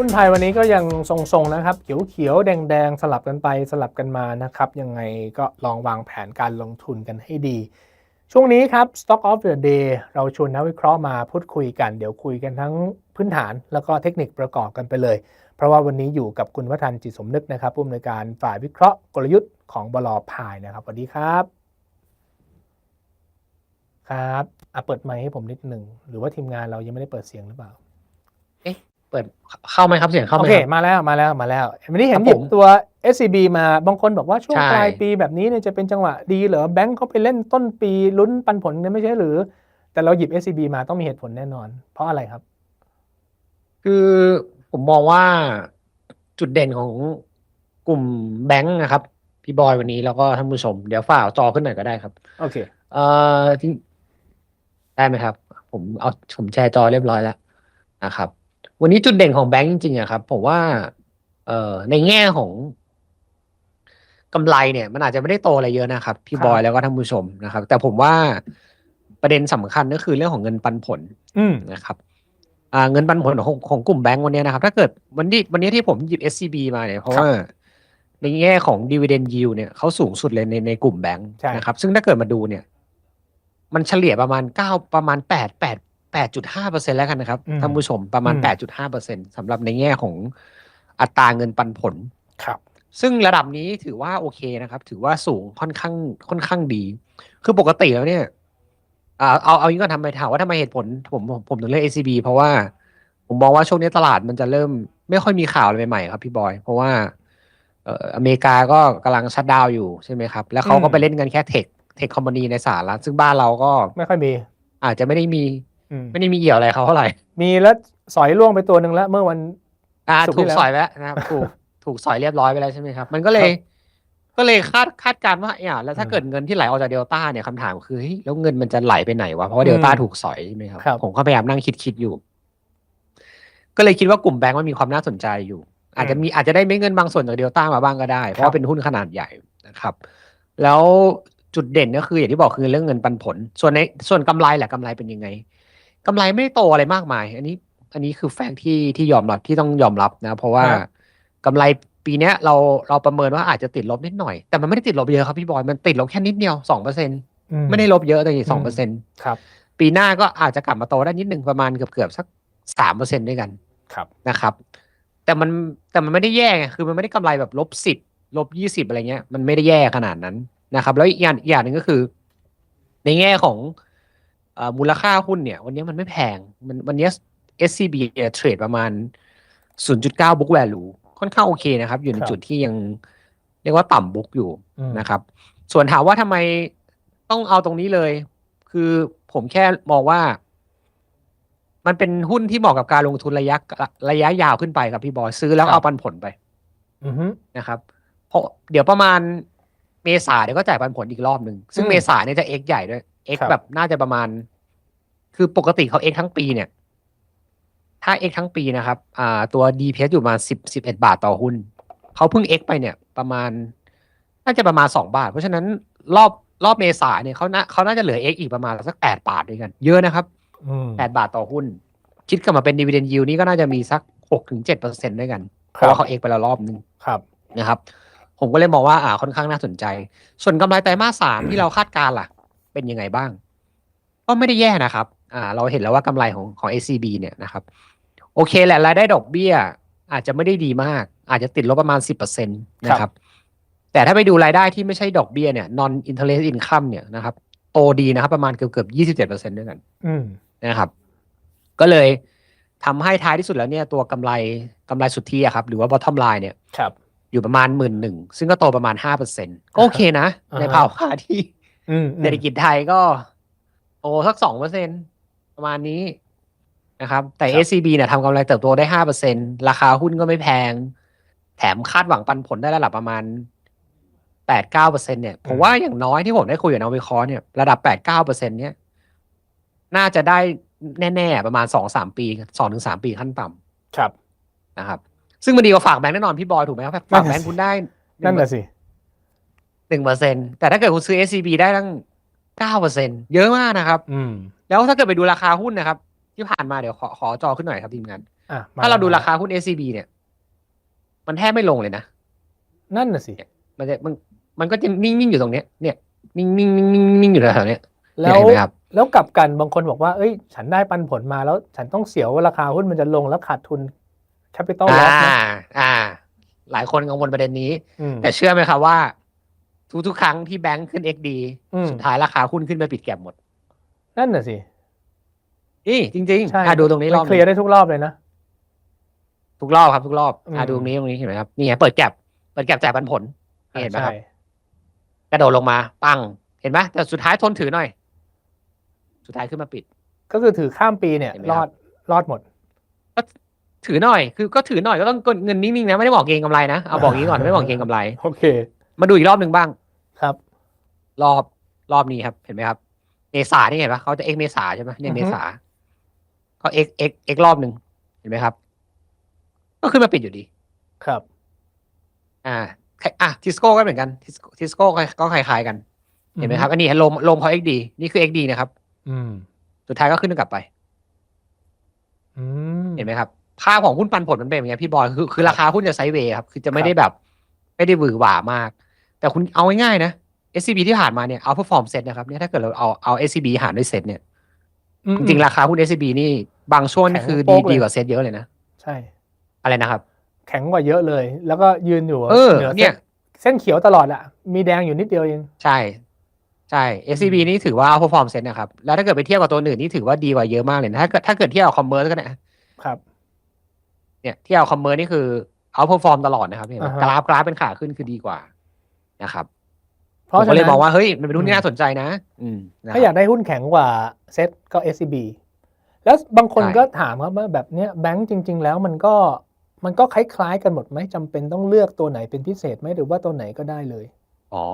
หุ้นไทยวันนี้ก็ยังทรงๆนะครับ เขียวๆ แดงๆ สลับกันไปสลับกันมานะครับ ยังไงก็ลองวางแผนการลงทุนกันให้ดี ช่วงนี้ครับ Stock of the Day เราชวนนักวิเคราะห์มาพูดคุยกัน เดี๋ยวคุยกันทั้งพื้นฐานแล้วก็เทคนิคประกอบกันไปเลย เพราะว่าวันนี้อยู่กับคุณวัฒนจิตสมนึกนะครับผู้อำนวยการฝ่ายวิเคราะห์กลยุทธ์ของบลอพายนะครับสวัสดีครับ ครับอะเปิดไมค์ให้ผมนิดหนึ่งหรือว่าทีมงานเรายังไม่ได้เปิดเสียงหรือเปล่า เปิดเข้าไหมครับเสียงเข้าไหโอมเคครับมาแล้วมาแล้วมาแล้ววันนี้เห็นครับหยิบผมตัว SCB มาบางคนบอกว่าช่วงใช่ปลายปีแบบนี้เนี่ยจะเป็นจังหวะดีเหรอแบงก์เขาไปเล่นต้นปีลุ้นปันผลเนี่ยไม่ใช่หรือ แต่เราหยิบ SCB มาต้องมีเหตุผลแน่นอน เพราะอะไรครับ คือผมมองว่าจุดเด่นของกลุ่มแบงค์นะครับ พี่บอยวันนี้แล้วก็ท่านผู้ชม เดี๋ยวฝ่าเอาจอขึ้นหน่อยก็ได้ครับ โอเค เอ่อที่ได้ไหมครับ ผมเอาผมแชร์จอเรียบร้อยแล้วนะครับ วันนี้จุดเด่นของแบงค์จริงๆอะครับผมว่าเอ่อในแง่ของกำไรเนี่ย มันอาจจะไม่ได้โตอะไรเยอะนะครับ พี่ครับ บอยแล้วก็ท่านผู้ชมนะครับ แต่ผมว่าประเด็นสำคัญก็คือเรื่องของเงินปันผลอืม นะครับอ่าเงินปันผลของของกลุ่มแบงก์วันนี้นะครับ ถ้าเกิดวันนี้วันนี้ที่ผมหยิบ SCB มาเนี่ย เพราะครับว่าในแง่ของ dividend yield เนี่ยเขาสูงสุดเลยในในกลุ่มแบงก์ใช่ นะครับ ซึ่งถ้าเกิดมาดูเนี่ย มันเฉลี่ยประมาณเก้าประมาณแปดแปด แปดจุดห้าเปอร์เซ็นแล้วกันนะครับท่านผู้ชมประมาณแปดจุดห้าเปอร์เซ็นสำหรับในแง่ของอัตราเงินปันผล ครับ ซึ่งระดับนี้ถือว่าโอเคนะครับ ถือว่าสูงค่อนข้างค่อนข้างดี คือปกติแล้วเนี่ยอ่าเอาเอาอย่างนี้ก่อนทำไมถามว่าทำไมเหตุผลผมผมผมถึงเลือก ACB เพราะว่าผมมองว่าช่วงนี้ตลาดมันจะเริ่มไม่ค่อยมีข่าวอะไรใหม่ๆครับพี่บอย เพราะว่าเอ่ออเมริกาก็กำลังชัดดาวน์อยู่ใช่ไหมครับ แล้วเขาก็อืม ไปเล่นกันแค่เทคเทคคอมพานีในสหรัฐซึ่งบ้านเราก็ ไม่ค่อยมี อาจจะไม่ได้มีอืม ไม่ได้มีเอี่ยวอะไรเขาเท่าไหร่ มีแล้วสอยล่วงไปตัวหนึ่งแล้ว เมื่อวันอ่าสุกถูที่กแล้วสอยไปแล้วนะครับถูกถูกสอยเรียบร้อยไปแล้วใช่ไหมครับ มันก็เลยครับก็เลยคาดคาดการณ์ว่าเนี่ยแล้วถ้าอืมเกิดเงินที่ไหลออกจากเดลต้าเนี่ยคำถามคือเฮ้ยแล้วเงินมันจะไหลไปไหนวะเพราะว่าเดลต้าอืมถูกสอยใช่ไหมครับครับ ผมก็พยายามนั่งคิดคิดอยู่ ก็เลยคิดว่ากลุ่มแบงก์มันมีความน่าสนใจอยู่ อาจจะมีอาจจะได้ไม่เงินบางส่วนจากเดลต้ามาบ้างก็ได้ เพราะว่าเป็นหุ้นขนาดใหญ่นะครับ แล้วจุดเด่นก็คืออย่างที่บอกคือเรื่องเงินปันผล ส่วนในส่วนกำไรแหละกำไรเป็นยังไง กำไรไม่ได้โตอะไรมากมาย อันนี้ อันนี้คือแฟกต์ที่ที่ยอมรับที่ต้องยอมรับนะ เพราะว่าครับ กำไรปีเนี้ยเราเราประเมินว่าอาจจะติดลบนิดหน่อย แต่มันไม่ได้ติดลบเยอะครับพี่บอย มันติดลบแค่นิดเดียวสองเปอร์เซ็นอืไม่ได้ลบเยอะแต่สองเปอร์เซ็นครับ ปีหน้าก็อาจจะกลับมาโตได้นิดหนึ่งประมาณเกือบเกือบสักสามเปอร์เซ็นด้วยกันครับ นะครับ แต่มันแต่มันไม่ได้แย่ไงคือมันไม่ได้กำไรแบบลบสิบลบยี่สิบอะไรเงี้ย มันไม่ได้แย่ขนาดนั้นนะครับ แล้วอีกอย่างอีกอย่างหนึ่งก็คือ ในแง่ของเอ่อ มูลค่าหุ้นเนี่ย วันนี้มันไม่แพง มันวันนี้ SCB เนี่ยเทรดประมาณ 0.9 book value ค่อนข้างโอเคนะครับ อยู่ในครับจุดที่ยังเรียกว่าต่ำ book อยู่อืมนะครับ ส่วนถามว่าทำไมต้องเอาตรงนี้เลย คือผมแค่มองว่า มันเป็นหุ้นที่เหมาะกับการลงทุนระยะระยะยาวขึ้นไปครับพี่บอยซื้อแล้วครับเอาปันผลไปอือฮึนะครับเพราะเดี๋ยวประมาณเมษาเดี๋ยวก็จ่ายปันผลอีกรอบหนึ่งซึ่งอืมเมษาเนี่ยจะ X ใหญ่ด้วย X ครับแบบน่าจะประมาณ คือปกติเขา X ทั้งปีเนี่ย ถ้า X ทั้งปีนะครับ อ่า ตัว DPS อยู่ประมาณสิบสิบเอ็ดบาทต่อหุ้น เขาเพิ่ง X ไปเนี่ย ประมาณ น่าจะประมาณสองบาท เพราะฉะนั้นรอบรอบเมษาเนี่ยเขาน่าเขาน่าจะเหลือ X อีกประมาณสักแปดบาทด้วยกัน เยอะนะครับอืมแปดบาทต่อหุ้น คิดกลับมาเป็น dividend yield นี่ก็น่าจะมีสักหกถึงเจ็ดเปอร์เซ็นด้วยกันเพครับราะว่าเขา X ไปแล้วรอบนึงครับนะครับ ผมก็เลยมองว่าอ่าค่อนข้างน่าสนใจ ส่วนกำไรไตรมาสสามที่เราคาดการณ์ล่ะ เป็นยังไงบ้าง ก็ไม่ได้แย่นะครับ อ่า เราเห็นแล้วว่ากำไรของของ ACB เนี่ยนะครับ โอเคแหละรายได้ดอกเบี้ย อาจจะไม่ได้ดีมาก อาจจะติดลบประมาณสิบเปอร์เซ็นตนะครับ แต่ถ้าไปดูรายได้ที่ไม่ใช่ดอกเบี้ยเนี่ย non interest income เนี่ยนะครับ โตดีนะครับ ประมาณเกือบเกือบยี่สิบเจ็ดเปอร์เซ็นด้วยกันอืมนะครับ ก็เลยทำให้ท้ายที่สุดแล้วเนี่ยตัวกำไรกำไรสุทธิอะครับ หรือว่า bottom line เนี่ยครับ อยู่ประมาณหมื่นหนึ่งซึ่งก็โตประมาณห้าเปอร์เซ็นก็โอเคนะอ่าฮะในภาวะที่อืมอืม เศรษฐกิจไทยก็โตสักสองเปอร์เซ็นประมาณนี้นะครับ แต่ SCB เนี่ยทำกำไรเติบโตได้ห้าเปอร์เซ็นราคาหุ้นก็ไม่แพง แถมคาดหวังปันผลได้ระดับประมาณแปดเก้าเปอร์เซ็นเนี่ยผมว่าอย่างน้อยที่ผมได้คุยกับนักวิเคราะห์เนี่ยระดับแปดเก้าเปอร์เซ็นเนี่ยน่าจะได้แน่ๆ ประมาณสองสามปีสองถึงสามปีขั้นต่ำครับนะครับ ซึ่งมันดีกว่าฝากแบงค์แน่นอนพี่บอยถูกไหมครับฝากแบงค์คุณได้นั่นแหละสิ หนึ่งเปอร์เซ็นแต่ถ้าเกิดคุณซื้อ SCB ได้ตั้งเก้าเปอร์เซ็นเยอะมากนะครับ อืม แล้วถ้าเกิดไปดูราคาหุ้นนะครับ ที่ผ่านมาเดี๋ยวขอขอจอขึ้นหน่อยครับทีมงาน อะมถ้าเราดูราคาหุ้น SCB เนี่ย มันแทบไม่ลงเลยนะ นั่นน่ะสิ มันจะมันมันก็จะนิ่งๆอยู่ตรงเนี้ยเนี่ยนิ่งๆนิ่งๆนิ่งๆนิ่งๆอยู่แถวๆเนี้ยแล้วเห็นไหมครับ แล้วกลับกันบางคนบอกว่า เอ้ย ฉันได้ปันผลมาแล้ว ฉันต้องเสียวว่าราคาหุ้นมันจะลงแล้วขาดทุนแคปิตอลลออ่าสนะอ่า หลายคนกังวลประเด็นนี้อืมแต่เชื่อไหมครับว่า ทุกๆครั้งที่แบงค์ขึ้น XD อืมสุดท้ายราคาหุ้นขึ้นไปปิดแก็บหมด นั่นน่ะสินี่จริงใช่ๆอะดูตรงนี้รมัอบเคลียร์ได้ทุกรอบเลยนะทุกรอบครับทุกรอบอืมอะดูตรงนี้ตรงนี้เห็นไหมครับนี่ไงเปิดแก็บเปิดแก็บจ่ายปันผลเห็นไหมครับใช่กระโดดลงมาปัง เห็นไหมแต่สุดท้ายทนถือหน่อย สุดท้ายขึ้นมาปิด ก็คือถือข้ามปีเนี่ยเห็นไหมรคอรัดบรอดหมดถือหน่อย คือก็ถือหน่อยก็ต้องกดเงินนิ่งๆนะไม่ได้บอกเก็งกำไรนะเอาบอกอย่างนี้ก่อนไม่บอกเก็งกำไรโอเค มาดูอีกรอบหนึ่งบ้าง ครับ รอบรอบนี้ครับ เห็นไหมครับ เมษานี่เห็นปะเขาจะเอ็กเมษาใช่ไหมเนี่ยอือเมฮึษาเขาเอ็กเอ็กเอ็กรอบหนึ่งเห็นไหมครับ ก็ขึ้นมาปิดอยู่ดี ครับ อ่าอะทิสโก้ก็เหมือนกันทิสทิสโก้ก็คล้ายๆกัน เห็นไหมครับ อันนี้ลมลมเขาเอ็กดีนี่คือเอ็กดีนะครับ อืม สุดท้ายก็ขึ้นกลับไปอืมเห็นไหมครับภาพของหุ้นปันผลมันเป็นอย่างเงี้ยพี่บอยคือคือครับราคาหุ้นจะไซด์เวย์ครับ คือจะไม่ครับได้แบบ ไม่ได้หวือหวามาก แต่คุณเอาง่ายๆนะ SCB ที่ผ่านมาเนี่ยเอา perform เซ็ตนะครับเนี่ยถ้าเกิดเราเอาเอา SCB หารด้วยเซ็ตเนี่ยอืมจริงๆราคาหุ้น SCB นี่บางช่วงนี่แข็งคือโป๊ดีกเลยดีกว่าเซ็ตเยอะเลยนะ ใช่ อะไรนะครับ แข็งกว่าเยอะเลย แล้วก็ยืนอยู่เออหนือเนี่ยเส้นเส้นเขียวตลอดอะมีแดงอยู่นิดเดียวเอง ใช่ ใช่ SCB นี่ถือว่าเอา perform เซ็ตนะครับ แล้วถ้าเกิดไปเทียบกับตัวอื่นนี่ถือว่าดีกว่าเยอะมากเลยนะถ้าเกิดถ้าเกิดเทียบกับคอมเมอร์ก็ได้ครับ เนี่ยที่เอาคอมเมอร์นี่คือเอา perform ตลอดนะครับเห็นไหมอ่าฮะกราฟกราฟเป็นขาขึ้นคือดีกว่า นะครับเพราะผมฉะก็เลยนั้นมองว่าเฮ้ยมันเป็นหุ้นอืที่มน่าสนใจนะ อืมนะคถ้ารับอยากได้หุ้นแข็งกว่าเซ็ตก็ SCB แล้วบางคนใช่ ก็ถามครับว่าแบบเนี้ยแบงก์จริง ๆ แล้วมันก็มันก็คล้ายๆกันหมดไหมจำเป็นต้องเลือกตัวไหนเป็นพิเศษไหมหรือว่าตัวไหนก็ได้เลย อ๋อ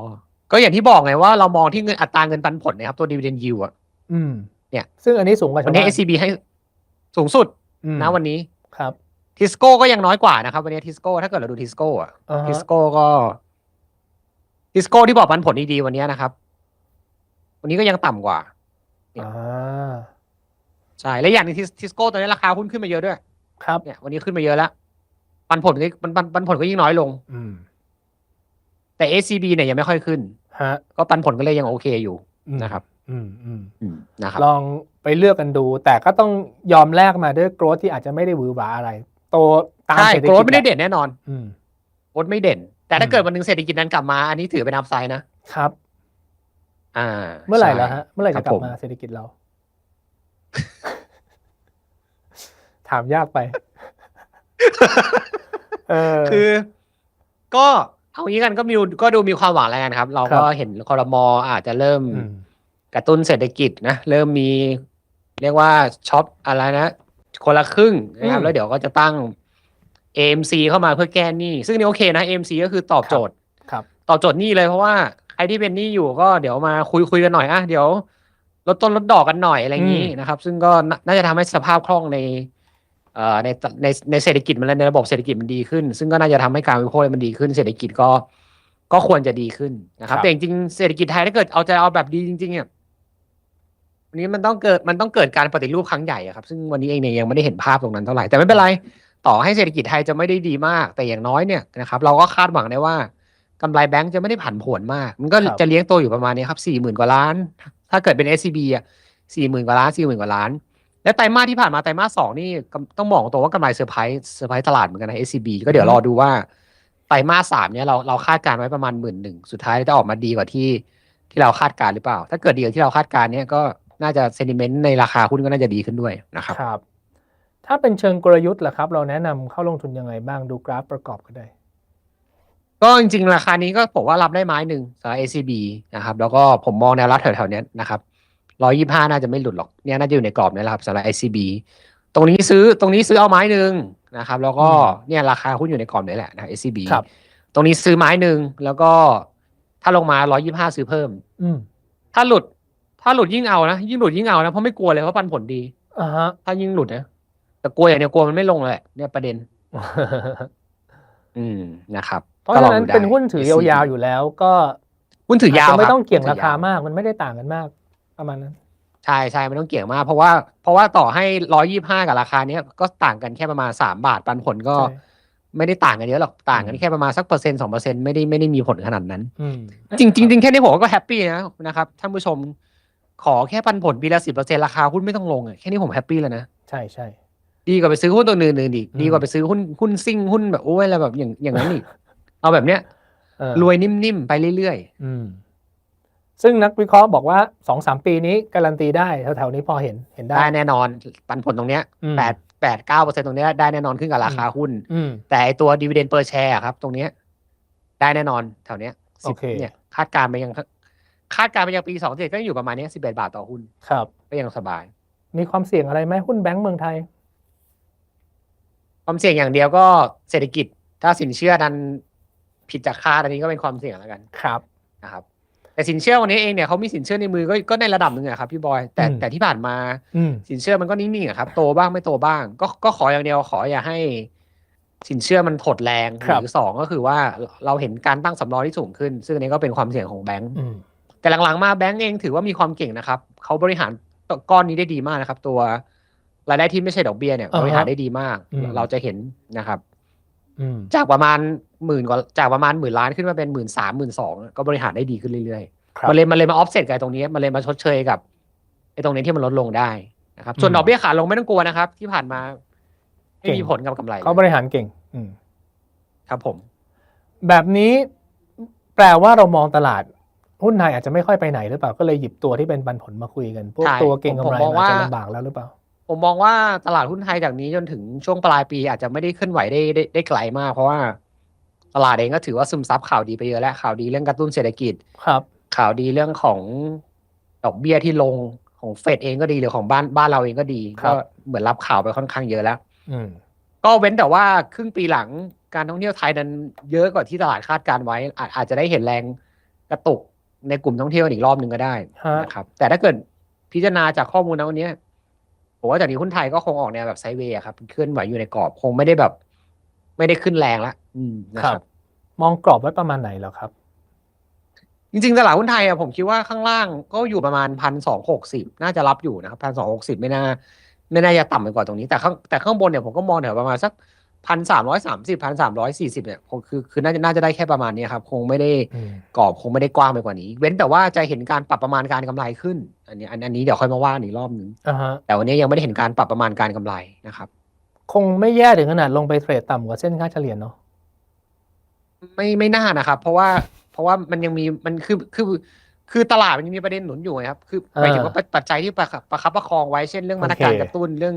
ก็อย่างที่บอกไงว่าเรามองที่เงินอัตราเงินปันผลนะครับตัว dividend yield อะ อืมเนี่ย ซึ่งอันนี้สูงกว่าวันนี้ ชาวบ้า SCB ให้สูงสุดอืมนะวันนี้ครับทิสโก้ก็ยังน้อยกว่านะครับ วันนี้ทิสโก้ถ้าเกิดเราดูทิสโก้อะอ่าฮะทิสโก้ก็ ทิสโก้ที่บอกปันผลดีๆวันนี้นะครับ วันนี้ก็ยังต่ำกว่า อ่า ใช่ และอย่างหนึงทิสโก้ตอนนี้ราคาหุ้นขึ้นมาเยอะด้วย ครับ เนี่ย วันนี้ขึ้นมาเยอะแล้ว ปันผลก็ปันปันปันผลก็ยิ่งน้อยลง อืม แต่ SCB เนี่ยยังไม่ค่อยขึ้น ฮะก็ปันผลก็เลยยังโอเคอยู่ อืมนะครับ อืมอืม อืมนะครับ ลองไปเลือกกันดู แต่ก็ต้องยอมแลกมาด้วยโกรธที่อาจจะไม่ได้หวือหวาอะไร โตตามใช่เศรษฐโกกิรจธไม่ได้เด่นแน่นอนอืม โกรธไม่เด่น แต่ถ้าอืมเกิดวันหนึงเศรษฐกิจนั้นกลับมา อันนี้ถือเป็นอัพไซด์นะครับ อ่า เมื่อไหร่ใช่แล้วฮะ เมื่อไหร่ครัจะบกลัผบมมาเศรษฐกิจเรา ถามยากไปเออคือ ก็เอางี้กันก็มีก็ดูมีความหวังแล้วกันครับ เราก็ครับเห็นคอรมออาจจะเริ่มมกระตุ้นเศรษฐกิจนะ เริ่มมี เรียกว่าช็อปอะไรนะคนละครึ่งนะครับ แล้วเดี๋ยวก็จะตั้ง AMC เข้ามาเพื่อแก้หนี้ ซึ่งนี่โอเคนะ AMC ก็คือตอบโจทย์ครับ ตอบโจทย์หนี้เลยเพราะว่าใครที่เป็นหนี้อยู่ก็เดี๋ยวมาคุยคุยกันหน่อยอะเดี๋ยวลดต้นลดดอกกันหน่อยอะไรอย่างนี้อืมนะครับ ซึ่งก็น่าน่าจะทำให้สภาพคล่องในเอ่อในในในเศรษฐกิจมันในระบบเศรษฐกิจมันดีขึ้น ซึ่งก็น่าจะทำให้การบริโภคมันดีขึ้น เศรษฐกิจก็ก็ควรจะดีขึ้นนะครับ แต่จริงๆเศรษฐกิจไทยถ้าเกิดเอาใจเอาแบบดีจริงๆเนี่ยวันนี้มันต้องเกิดมันต้องเกิดการปฏิรูปครั้งใหญ่อะครับ ซึ่งวันนี้เองเนี่ยยังไม่ได้เห็นภาพตรงนั้นเท่าไหร่แต่ไม่เป็นไร ต่อให้เศรษฐกิจไทยจะไม่ได้ดีมาก แต่อย่างน้อยเนี่ยนะครับเราก็คาดหวังได้ว่ากำไรแบงก์จะไม่ได้ผันผวนมาก มันก็ครับจะเลี้ยงตัวอยู่ประมาณนี้ครับสี่หมื่นกว่าล้าน ถ้าเกิดเป็น SCB อะสี่หมื่นกว่าล้านสี่หมื่นกว่าล้าน และไตรมาสที่ผ่านมาไตรมาสสองนี่กำต้องบอกตรงว่ากำไรเซอร์ไพรส์เซอร์ไพรส์ตลาดเหมือนกันนะ SCB ก็เดี๋ยวรอดูว่าไตรมาสสามเนี่ยเราเราคาดการณ์ไว้ประมาณหมื่นหนึ่งสุดท้ายจะออกมาดีกว่าที่ที่เราคาดการณ์หรือเปล่า ถ้าเกิดดีกว่าที่เราคาดการณ์เนี่ยก็น่าจะเซนิเมนต์ในราคาหุ้นก็น่าจะดีขึ้นด้วยนะครับครับ ถ้าเป็นเชิงกลยุทธ์ล่ะครับ เราแนะนำเข้าลงทุนยังไงบ้างดูกราฟประกอบก็ได้ ก็จริงๆ ราคานี้ก็ผมว่ารับได้ไม้หนึ่งสำหรับ ACB นะครับแล้วก็ผมมองแนวรับแถวๆเนี้ยนะครับร้อยี่ห้าน่าจะไม่หลุดหรอกเนี่ยน่าจะอยู่ในกรอบนี้แหละครับสำหรับ ACB ตรงนี้ซื้อตรงนี้ซื้อเอาไม้หนึ่งนะครับ แล้วก็อืมเนี่ยราคาหุ้นอยู่ในกรอบนี้แหละนะ ACB ครับตรงนี้ซื้อไม้หนึ่งแล้วก็ถ้าลงมาร้อยี่ห้าซื้อเพิ่ม อืมถ้าหลุด ถ้าหลุดยิ่งเอานะยิ่งหลุดยิ่งเอานะเพราะไม่กลัวเลยเพราะปันผลดีอ่าฮะถ้ายิ่งหลุดนะ แต่กลัวอย่างเดียวกลัวมันไม่ลงเลยแหละเนี่ยประเด็น อืมนะครับเพราะฉะนั้นก็ลองดูได้เป็นหุ้นถือ SCB ยาวๆอยู่แล้ว ก็หุ้นถือยาวจจะไม่ครับต้องเกี่ยงหุ้นถืราคามาก มันไม่ได้ต่างกันมากประมาณนั้นใช่ใช่ไม่ต้องเกี่ยงมาก เพราะว่าเพราะว่าต่อให้ร้อยี่ห้ากับราคาเนี้ยก็ต่างกันแค่ประมาณสามบาทปันผลก็ใช่ไม่ได้ต่างกันเยอะหรอกต่างกันอืมแค่ประมาณสักเปอร์เซ็นต์สองเปอร์เซ็นต์ไม่ได้ไม่ได้มีผลขนาดนั้นอืมจริงจริงจริงแค่นี้ผมก็แฮปปี้นะนะครับท่านผู้ชมขอแค่ปันผลปีละสิบเปอร์เซ็นต์ราคาหุ้นไม่ต้องลงอะแค่นี้ผมแฮปปี้แล้วนะใช่ใช่ ดีกว่าไปซื้อหุ้นตัวอื่นๆอีกอืมดีกว่าไปซื้อหุ้นหุ้นซิ่งหุ้นแบบโอ้ยอะไรแบบอย่างอย่างนั้นอีกเอาแบบเนี้ยเออรวยนิ่มๆไปเรื่อยอืมซึ่งนักวิเคราะห์บอกว่าสองสามปีนี้การันตีได้แถวๆนี้พอเห็นเห็นๆได้ได้แน่นอนปันผลตรงเนี้ยอืมแปดแปดเก้าเปอร์เซ็นต์ตรงเนี้ยได้แน่นอนขึ้นกับราคาหุ้นอืมแต่ไอตัวดีเวเดนเปอร์แชร์ครับตรงเนี้ยได้แน่นอนแถวเนี้ยสิบโอเคเนี่ยคาดการณ์ไปยังคาดการณ์ไปยังปีสองเจ็ดก็ยังอยู่ประมาณเนี้สิบเอ็ดบาทต่อหุ้นครับ ก็ยังสบาย มีความเสี่ยงอะไรไหมหุ้นแบงก์เมืองไทย ความเสี่ยงอย่างเดียวก็เศรษฐกิจ ถ้าสินเชื่อดันผิดจากคาดอันนี้ก็เป็นความเสี่ยงแล้วกันครับนะครับ แต่สินเชื่อวันนี้เองเนี่ยเขามีสินเชื่อในมือก็ก็ในระดับหนึ่งอะครับพี่บอยแต่อืมแต่ที่ผ่านมาอืมสินเชื่อมันก็นิ่งๆอะครับ โตบ้างไม่โตบ้าง ก็ก็ขออย่างเดียวขออย่าให้สินเชื่อมันถดแรงครับหรือสองก็คือว่าเราเห็นการตั้งสำรองที่สูงขึ้น ซึ่งอันนี้ก็เป็นความเสี่ยงของแบงก์อืมแต่หลังๆมาแบงก์เองถือว่ามีความเก่งนะครับเขาบริหารก้อนนี้ได้ดีมากนะครับ ตัว รายได้ที่ไม่ใช่ดอกเบี้ยเนี่ยอ่าฮะบริหารได้ดีมากอืมเราจะเห็นนะครับอืมจากประมาณหมื่นกว่าจากประมาณหมื่นล้านขึ้นมาเป็นหมื่นสามหมื่นสองก็บริหารได้ดีขึ้นเรื่อยครับๆมันเลยมันเลยมาออฟเซตกับไอ้ตรงนี้มันเลยมาชดเชยกับไอ้ตรงนี้ที่มันลดลงได้นะครับส่วนอืมดอกเบี้ยขาลงไม่ต้องกลัวนะครับ ที่ผ่านมาไม่เก่งมีผลกับกำไรเขาบริหารเก่ง อืมครับผม แบบนี้แปลว่าเรามองตลาดหุ้นไทยอาจจะไม่ค่อยไปไหนหรือเปล่าก็เลยหยิบตัวที่เป็นปันผลมาคุยกัน พวกใช่ตัวเก่งกำไรผมมองอาจจะว่าลำบากแล้วหรือเปล่า ผมมองว่าตลาดหุ้นไทยจากนี้จนถึงช่วงปลายปีอาจจะไม่ได้เคลื่อนไหวได้ได้ได้ไกลมาก เพราะว่าตลาดเองก็ถือว่าซึมซับข่าวดีไปเยอะแล้วข่าวดีเรื่องกระตุ้นเศรษฐกิจครับ ข่าวดีเรื่องของดอกเบี้ยที่ลงของเฟดเองก็ดีหรือของบ้านบ้านเราเองก็ดีครัก็บเหมือนรับข่าวไปค่อนข้างเยอะแล้วอืมก็เว้นแต่ว่าครึ่งปีหลังการท่องเที่ยวไทยนั้นเยอะกว่าที่ตลาดคาดการไว้ อาจอาจจะได้เห็นแรงกระตุกในกลุ่มท่องเที่ยวอีกรอบหนึ่งก็ได้ฮะนะครับ แต่ถ้าเกิดพิจารณาจากข้อมูลนะวันเนี้ย ผมว่าจากนี้หุ้นไทยก็คงออกแนวแบบไซด์เวย์อะครับเคลื่อนไหวอยู่ในกรอบคงไม่ได้แบบ ไม่ได้ขึ้นแรงละอืมนะคครัรับบมองกรอบไว้ประมาณไหนแล้วครับ จริงๆตลาดหุ้นไทยอะผมคิดว่าข้างล่างก็อยู่ประมาณพันสองหกสิบน่าจะรับอยู่นะครับพันสองหกสิบไม่น่าไม่น่าจะต่ำไปกว่าตรงนี้แต่ข้างแต่ข้างบนเนี่ยผมก็มองแถวประมาณสัก พันสามร้อยสามสิบพันสามร้อยสี่สิบเนี่ยคงคือคือน่าจะน่าจะได้แค่ประมาณเนี้ยครับ คงไม่ได้อืมกรอบคงไม่ได้กว้างไปกว่านี้ เว้นแต่ว่าจะเห็นการปรับประมาณการกำไรขึ้น อันนี้อันอันนี้เดี๋ยวค่อยมาว่าอีกรอบหนึงอ่าฮะแต่วันนี้ยังไม่ได้เห็นการปรับประมาณการกำไรนะครับ คงไม่แย่ถึงขนาดลงไปเทรดต่ำกว่าเส้นค่าเฉลี่ยเนาะไม่ไม่น่านะครับ เพราะว่าเพราะว่ามันยังมีมันคือคือคือตลาดมันยังมีประเด็นหนุนอยู่ไงครับ คือหมายถึงว่าปัจปัจจัยที่ประคับประคับประคองไว้เช่นเรื่องมาตรการโอเคกระตุ้นเรื่อง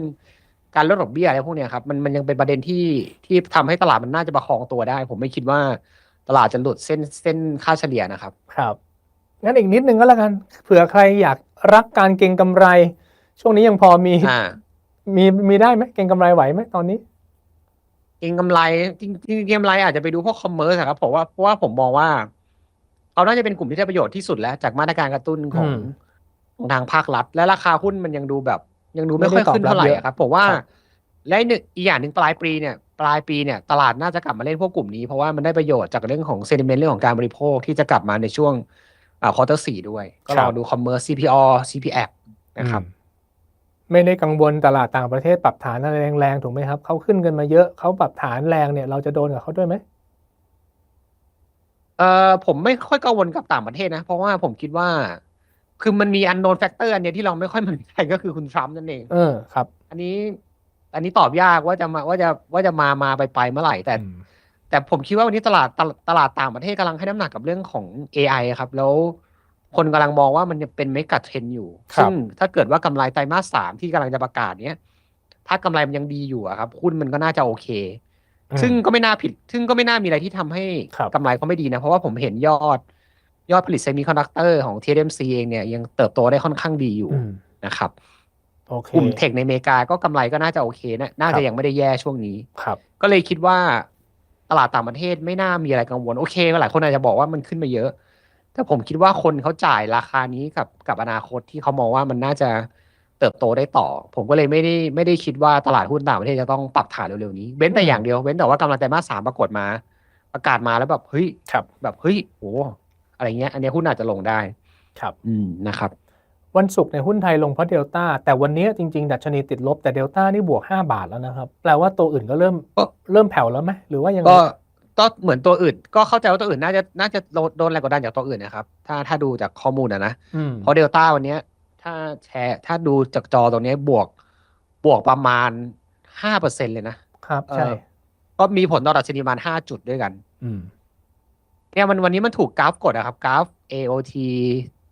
การลดดอกเบี้ยอะไรพวกเนี้ยครับมันมันยังเป็นประเด็นที่ที่ทำให้ตลาดมันน่าจะประคองตัวได้ ผมไม่คิดว่าตลาดจะหลุดเส้นเส้นค่าเฉลี่ยนะครับ ครับ งั้นอีกนิดนึงก็แล้วกัน เผื่อใครอยากรักการเก็งกำไร ช่วงนี้ยังพอมี อ่า มี มีได้ไหม เก็งกำไรไหวไหมตอนนี้ เก็งกำไรจริงจริงๆเกงกำไรอาจจะไปดูพวกคอมเมอร์สครับผมว่าเพราะว่าผมมองว่าเขาน่าจะเป็นกลุ่มที่ได้ประโยชน์ที่สุดแล้ว จากมาตรการกระตุ้นของอืม ของทางภาครัฐ และราคาหุ้นมันยังดูแบบ ยังดูไม่ไม่ค่ได้อยขึ้นเท่าไหร่ตอบรับเยอะอะครับผมว่าครับและอีกหนึ่งอีกอย่างหนึ่งปลายปีเนี่ยปลายปีเนี่ยตลาดน่าจะกลับมาเล่นพวกกลุ่มนี้ เพราะว่ามันได้ประโยชน์จากเรื่องของเซนิเมนต์เรื่องของการบริโภคที่จะกลับมาในช่วงอ่าควอเตอร์สี่ด้วย ก็รอดูคอมเมอร์ CPO CPF นะครับอืมไม่ได้กังวลตลาดต่างประเทศปรับฐานอะไรแรงๆถูกไหมครับเขาขึ้นกันมาเยอะเขาปรับฐานแรงเนี่ยเราจะโดนกับเขาด้วยไหมเอ่อผมไม่ค่อยกังวลกับต่างประเทศนะ เพราะว่าผมคิดว่า คือมันมีอันโนนแฟกเตอร์อันเนี้ยที่เราไม่ค่อยมั่นใจก็คือคุณทรัมป์นั่นเอง เออครับ อันนี้ อันนี้ตอบยากว่าจะมาว่าจะว่าจะมามาไปไปเมื่อไหร่แต่อืมแต่ผมคิดว่าวันนี้ตลาดตลาดตลาดต่างประเทศกำลังให้น้ำหนักกับเรื่องของ AI อะครับ แล้วคนกำลังมองว่ามันยังเป็นเมกะเทรนอยู่ครับซึ่งถ้าเกิดว่ากำไรไตรมาสสามที่กำลังจะประกาศเนี้ยถ้ากำไรมันยังดีอยู่อะครับหุ้นมันก็น่าจะโอเค ซึ่งก็ไม่น่าผิด ซึ่งก็ไม่น่ามีอะไรที่ทำให้ครับกำไรเขาไม่ดีนะ เพราะว่าผมเห็นยอด ยอดผลิตเซมิคอนดักเตอร์ของ TSMC เองเนี่ยยังเติบโตได้ค่อนข้างดีอยู่อืมนะครับโอเคกลุ่มเทคในอเมริกาก็กำไรก็น่าจะโอเคนะน่าครัจะบยังไม่ได้แย่ช่วงนี้ครับก็เลยคิดว่าตลาดต่างประเทศไม่น่ามีอะไรกังวลโอเคหลายคนอาจจะบอกว่ามันขึ้นมาเยอะ แต่ผมคิดว่าคนเขาจ่ายราคานี้กับกับอนาคตที่เขามองว่ามันน่าจะเติบโตได้ต่อ ผมก็เลยไม่ได้ไม่ได้คิดว่าตลาดหุ้นต่างประเทศจะต้องปรับฐานเร็วๆนี้เว้นแต่อย่างเดียวเว้นแต่ว่ากำลังไตรมาสสามปรากฏมา ประกาศมาแล้วแบบเฮ้ยครับแบบเฮ้ยโอ้ อะไรเงี้ย อันเนี้ยหุ้นอาจจะลงได้ครับอืมนะครับ วันศุกร์ในยหุ้นไทยลงเพราะเดลต้าแต่วันนี้จริงๆ ดัชนีติดลบแต่เดลต้านี่บวก 5 บาทแล้วนะครับ แปลว่าตัวอื่นก็เริ่มก็เริ่มแผ่วแล้วไหมหรือว่ายังไงก็ก็เหมือนตัวอื่น ก็เข้าใจว่าตัวอื่นน่าจะน่าจะโดนโดนแรงกดดันจากตัวอื่นนะครับ ถ้าถ้าดูจากข้อมูลอะนะอืมเพราะเดลต้าวันเนี้ยถ้าแชร์ถ้าดูจากจอตรงเนี้ยบวกบวกประมาณห้าเปอร์เซ็นเลยนะครับใช่เออก็มีผลต่อดัชนีประมาณห้าจุดด้วยกัน อืม เนี่ยมันวันนี้มันถูกกราฟกดอะครับกราฟ AOT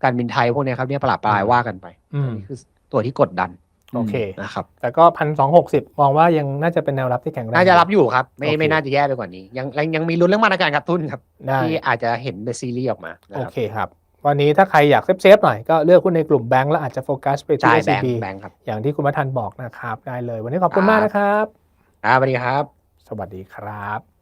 การบินไทยพวกเนี้ยครับเนี่ยประหลาดปลายว่ากันไปอืม อันนี้คือตัวที่กดดันโอเค นะครับ แต่ก็พันสองหกสิบมองว่ายังน่าจะเป็นแนวรับที่แข็งแรง น่าจะรับอยู่ครับ ไม่โอเค ไม่น่าจะแย่ไปกว่านี้ ยังยังยังมีลุ้นเรื่องมาตรการกระตุ้นครับ ได้ที่อาจจะเห็นเป็นซีรีส์ออกมานะโอครับเคครับ วันนี้ถ้าใครอยากเซฟเซฟๆหน่อยก็เลือกหุ้นในกลุ่มแบงก์แล้วอาจจะโฟกัสไปที่ใช่แบง SCB ค์แบงค์ครับอย่างที่คุณวัฒนบอกนะครับ ได้เลย วันนี้ขอบคุณครับมากนะครับ ครับสวัสดีครับ สวัสดีครับ